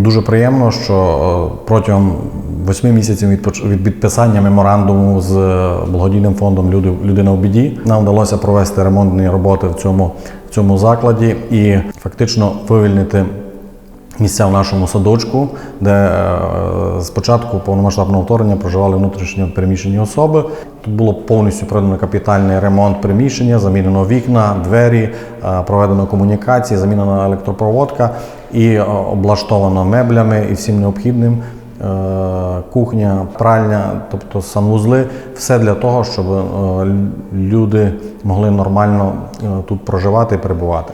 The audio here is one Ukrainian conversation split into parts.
Дуже приємно, що е, протягом восьми місяців від підписання меморандуму з е, благодійним фондом Люди людина у біді нам вдалося провести ремонтні роботи в цьому, в цьому закладі і фактично вивільнити місця в нашому садочку, де е, з початку повномасштабного вторгнення проживали внутрішньо переміщені особи. Тут було повністю проведено капітальний ремонт приміщення, замінено вікна, двері, е, проведено комунікації, замінена електропроводка і е, облаштовано меблями і всім необхідним. е, Кухня, пральня, тобто санвузли, все для того, щоб е, люди могли нормально е, тут проживати і перебувати.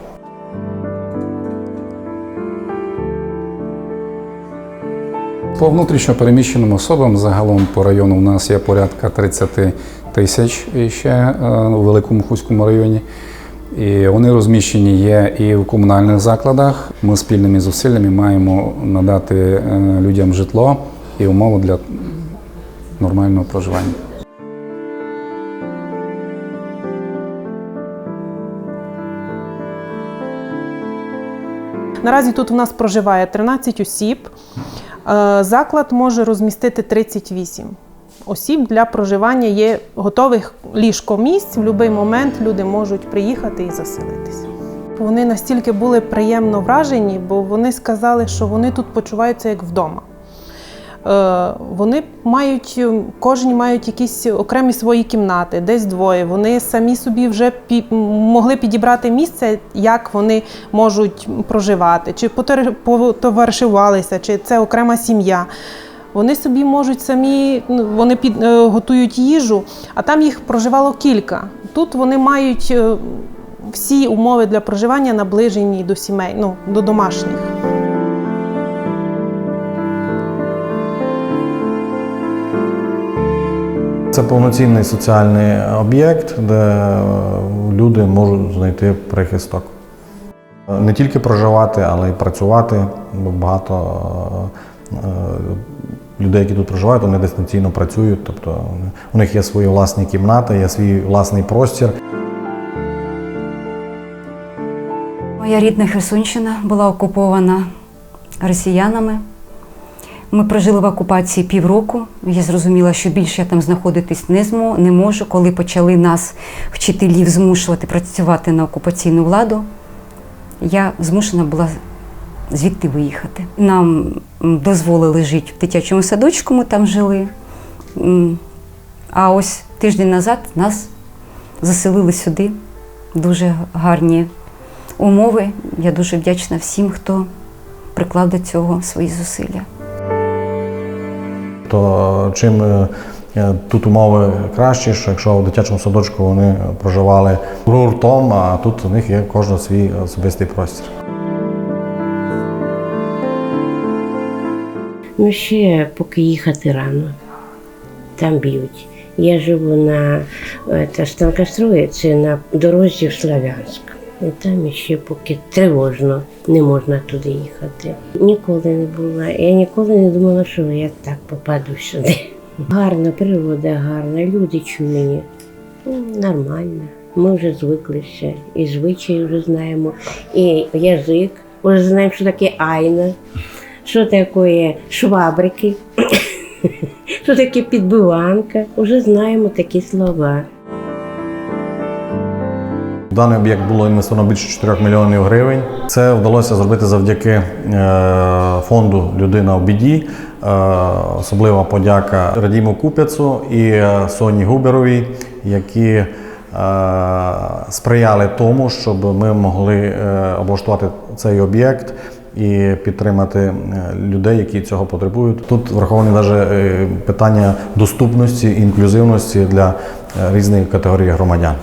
По внутрішньо переміщеним особам загалом по району у нас є порядка 30 тисяч ще е, у Великому Хуському районі. І вони розміщені є і в комунальних закладах. Ми спільними зусиллями маємо надати е, людям житло і умови для нормального проживання. Наразі тут у нас проживає 13 осіб. Е, Заклад може розмістити 38 осіб для проживання. Є готових ліжкомісць. В будь-який момент люди можуть приїхати і заселитися. Вони настільки були приємно вражені, бо вони сказали, що вони тут почуваються як вдома. Е, Вони мають, кожен мають якісь окремі свої кімнати, десь двоє. Вони самі собі вже пі- могли підібрати місце, як вони можуть проживати, чи потоваришувалися, чи це окрема сім'я. Вони собі можуть самі, ну, вони під, е, готують їжу, а там їх проживало кілька. Тут вони мають е, всі умови для проживання наближені до сімей, ну, до домашніх. Це повноцінний соціальний об'єкт, де е, люди можуть знайти прихисток. Не тільки проживати, але й працювати. Бо Багато е, е, людей, які тут проживають, вони дистанційно працюють. Тобто у них є свої власні кімнати, є свій власний простір. Моя рідна Херсонщина була окупована росіянами. Ми прожили в окупації півроку. Я зрозуміла, що більше я там знаходитись не змо, не можу. Коли почали нас, вчителів, змушувати працювати на окупаційну владу, я змушена була звідти виїхати. Нам дозволили жити в дитячому садочку, ми там жили. А ось тиждень назад нас заселили сюди. Дуже гарні умови. Я дуже вдячна всім, хто приклав до цього свої зусилля. То чим е, е, тут умови кращі, що якщо в дитячому садочку вони проживали гуртом, а тут у них є кожен свій особистий простір. Ну, ще поки їхати рано. Там б'ють. Я живу на е, це на дорозі в Славянськ. І там ще поки тривожно, не можна туди їхати. Ніколи не була. Я ніколи не думала, що я так попаду сюди. Гарна природа, гарна, люди чуйні. Ну, Нормально. Ми вже звиклися, і звичаї вже знаємо, і язик, вже знаємо, що таке айна, що таке швабрики, що таке підбиванка. Вже знаємо такі слова. Даний об'єкт було інвестовано більше 4 мільйонів гривень. Це вдалося зробити завдяки е, фонду Людина в біді. Е, Особлива подяка Радіму Купяцу і е, Соні Губеровій, які сприяли тому, щоб ми могли облаштувати цей об'єкт і підтримати людей, які цього потребують. Тут враховані навіть питання доступності, інклюзивності для різних категорій громадян.